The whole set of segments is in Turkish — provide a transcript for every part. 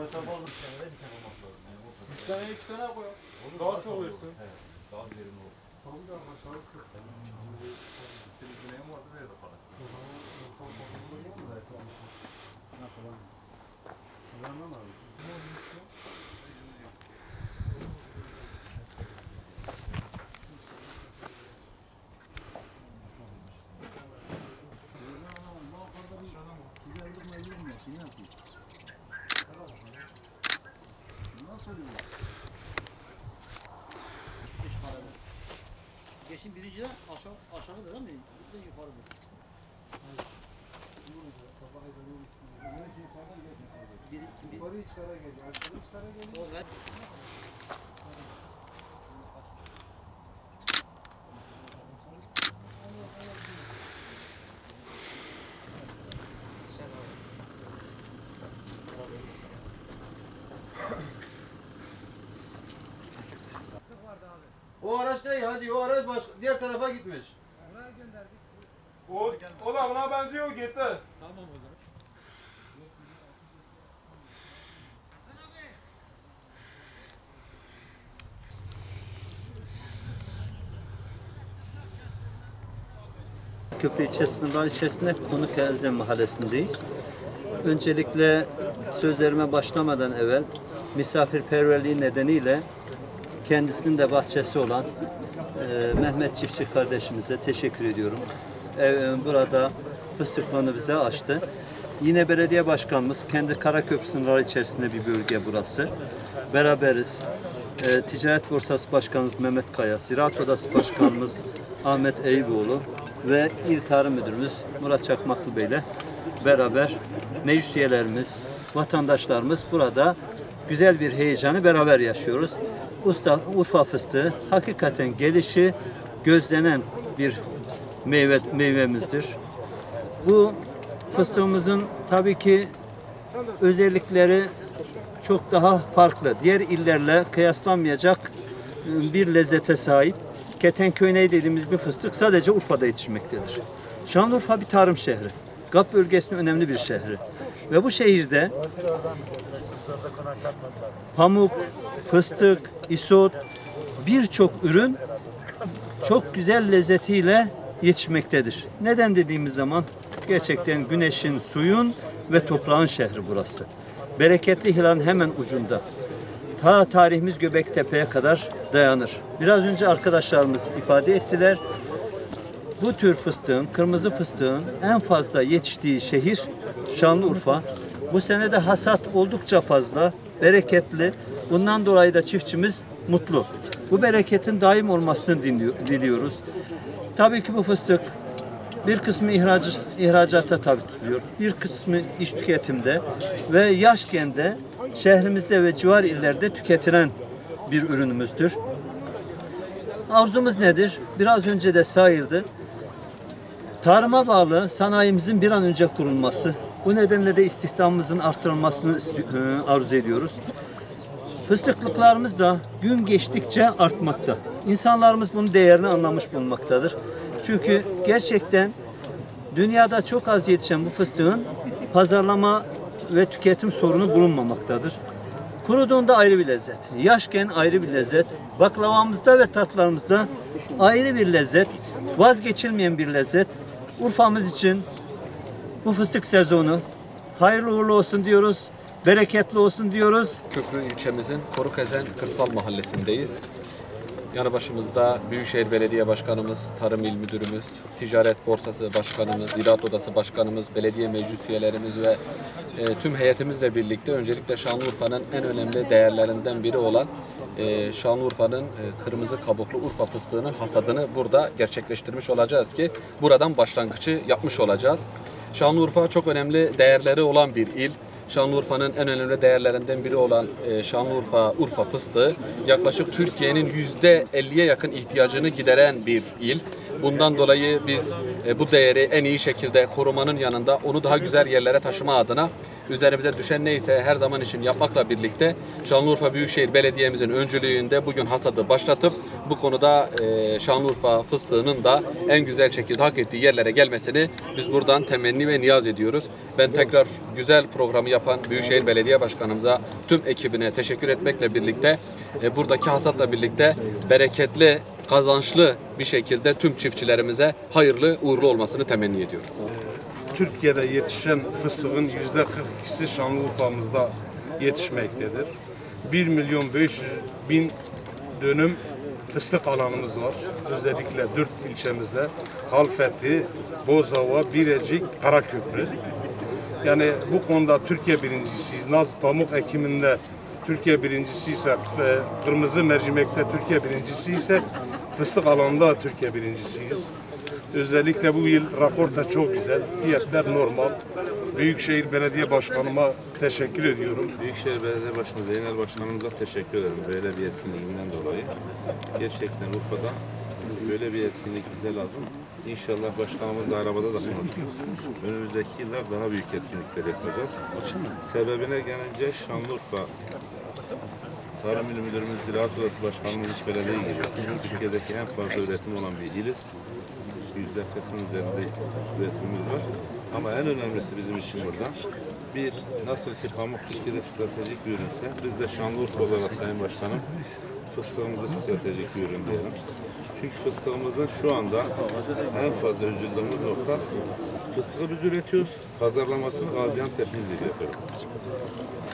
mesela bazı şeylere bir tane olmak lazım. Yani o kadar. Bir tane iki tane koy. Olur, Daha daha çok olur. Evet, daha verimli olur. Tamam da başarısı. Senin güneyin vardı nerede para? Geçin birinciden aşağı aşağıda değil mi? Bir de yukarıda. Bir, bir, Yukarı çıkara geliyor. Aşağı çıkara geliyor. O. O araç değil hadi o araç baş, diğer tarafa gitmiş. O, o da buna benziyor gitti. Köprü içerisinde, var içerisinde Konuk Elzem Mahallesi'ndeyiz. Öncelikle sözlerime başlamadan evvel misafirperverliği nedeniyle kendisinin de bahçesi olan e, Mehmet Çiftçi kardeşimize teşekkür ediyorum. E, burada fıstıklarını bize açtı. Yine belediye başkanımız kendi Karaköprüsü'nün var içerisinde bir bölge burası. Beraberiz. E, Ticaret Borsası Başkanımız Mehmet Kaya, Ziraat Odası Başkanımız Ahmet Eyüboğlu ve İl Tarım Müdürümüz Murat Çakmaklı Bey ile beraber meclis üyelerimiz, vatandaşlarımız burada güzel bir heyecanı beraber yaşıyoruz. Usta, Urfa fıstığı hakikaten gelişi gözlenen bir meyve, meyvemizdir. Bu fıstığımızın tabii ki özellikleri çok daha farklı. Diğer illerle kıyaslanmayacak e, bir lezzete sahip. Ketenköyneği dediğimiz bir fıstık sadece Urfa'da yetişmektedir. Şanlıurfa bir tarım şehri. GAP bölgesinin önemli bir şehri. Ve bu şehirde pamuk, fıstık, isot birçok ürün çok güzel lezzetiyle yetişmektedir. Neden dediğimiz zaman gerçekten güneşin, suyun ve toprağın şehri burası. Bereketli Hilal'in hemen ucunda. Ta tarihimiz Göbektepe'ye kadar dayanır. Biraz önce arkadaşlarımız ifade ettiler. Bu tür fıstığın, kırmızı fıstığın en fazla yetiştiği şehir Şanlıurfa. Bu sene de hasat oldukça fazla, bereketli. Bundan dolayı da çiftçimiz mutlu. Bu bereketin daim olmasını diliyoruz. Tabii ki bu fıstık bir kısmı ihraç, ihracata tabi tutuluyor. Bir kısmı iş tüketimde ve yaşken de şehrimizde ve civar illerde tüketilen bir ürünümüzdür. Arzumuz nedir? Biraz önce de sayıldı. Tarıma bağlı sanayimizin bir an önce kurulması. Bu nedenle de istihdamımızın artırılmasını isti- e, arzu ediyoruz. Fıstıklıklarımız da gün geçtikçe artmakta. İnsanlarımız bunun değerini anlamış bulunmaktadır. Çünkü gerçekten dünyada çok az yetişen bu fıstığın pazarlama ve tüketim sorunu bulunmamaktadır. Kuruduğunda ayrı bir lezzet, yaşken ayrı bir lezzet, baklavamızda ve tatlarımızda ayrı bir lezzet, vazgeçilmeyen bir lezzet. Urfa'mız için bu fıstık sezonu hayırlı uğurlu olsun diyoruz, bereketli olsun diyoruz. Köprü ilçemizin Korukezen Kırsal Mahallesi'ndeyiz. Yanı başımızda Büyükşehir Belediye Başkanımız, Tarım İl Müdürümüz, Ticaret Borsası Başkanımız, Ziraat Odası Başkanımız, belediye meclis üyelerimiz ve e, tüm heyetimizle birlikte öncelikle Şanlıurfa'nın en önemli değerlerinden biri olan e, Şanlıurfa'nın e, kırmızı kabuklu Urfa fıstığının hasadını burada gerçekleştirmiş olacağız ki buradan başlangıcı yapmış olacağız. Şanlıurfa çok önemli değerleri olan bir il. Şanlıurfa'nın en önemli değerlerinden biri olan e, Şanlıurfa Urfa fıstığı yaklaşık Türkiye'nin yüzde 50'ye yakın ihtiyacını gideren bir il. Bundan dolayı biz e, bu değeri en iyi şekilde korumanın yanında onu daha güzel yerlere taşıma adına üzerimize düşen neyse her zaman için yapmakla birlikte Şanlıurfa Büyükşehir Belediye'mizin öncülüğünde bugün hasadı başlatıp bu konuda e, Şanlıurfa fıstığının da en güzel şekilde hak ettiği yerlere gelmesini biz buradan temenni ve niyaz ediyoruz. Ben tekrar güzel programı yapan Büyükşehir Belediye Başkanımıza, tüm ekibine teşekkür etmekle birlikte e, buradaki hasatla birlikte bereketli, kazançlı bir şekilde tüm çiftçilerimize hayırlı, uğurlu olmasını temenni ediyorum. Türkiye'de yetişen fıstığın yüzde 42'si Şanlıurfa'mızda yetişmektedir. 1 milyon 500 bin dönüm fıstık alanımız var. Özellikle dört ilçemizde Halfeti, Bozova, Birecik, Karaköprü. Yani bu konuda Türkiye birincisiyiz. Naz pamuk ekiminde Türkiye birincisi ise, e, kırmızı mercimekte Türkiye birincisi ise fıstık alanında Türkiye birincisiyiz. Özellikle bu yıl raporta çok güzel. Fiyatlar normal. Büyükşehir Belediye Başkanıma teşekkür ediyorum. Büyükşehir Belediye Başkanı Zeynel Başkanımıza teşekkür ederim belediye etkinliğinden dolayı. Gerçekten Urfa'da böyle bir etkinlik bize lazım. İnşallah başkanımızla arabada da konuştuk. Önümüzdeki yıllar daha büyük etkinlikler yapacağız. Sebebine gelince Şanlıurfa Tarım İl Müdürümüz, Ziraat Odası Başkanımız belediye giriyor. Türkiye'deki en fazla üretim olan bir iliz. Yüzde kırkın üzerinde üretimimiz var. Ama en önemlisi bizim için burada bir nasıl ki pamuk Türkiye'de stratejik bir ürünse biz de Şanlıurfa olarak Sayın Başkanım fıstığımızı stratejik bir ürün diyelim. Çünkü fıstığımızın şu anda en fazla üzüldüğümüz nokta fıstığı biz üretiyoruz. Pazarlamasını Gaziantep Nizip yapıyor.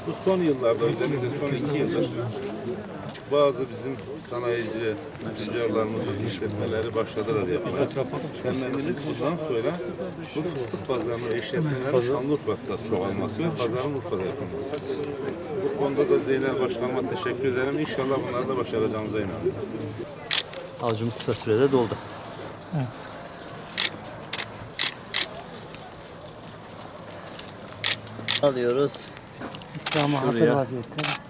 Bu son yıllarda özellikle son iki yıldır bazı bizim sanayici, tüccarlarımızın işletmeleri başladılar yapmaya. Temennimiz bundan sonra bu fıstık pazarının işletmelerin Şanlıurfa'da çoğalması ve pazarın Urfa'da yapılması. Bu konuda da Zeynel Başkanıma teşekkür ederim. İnşallah bunları da başaracağımıza inanıyorum. Avcum kısa sürede doldu. Alıyoruz. İkramı hazır vaziyette.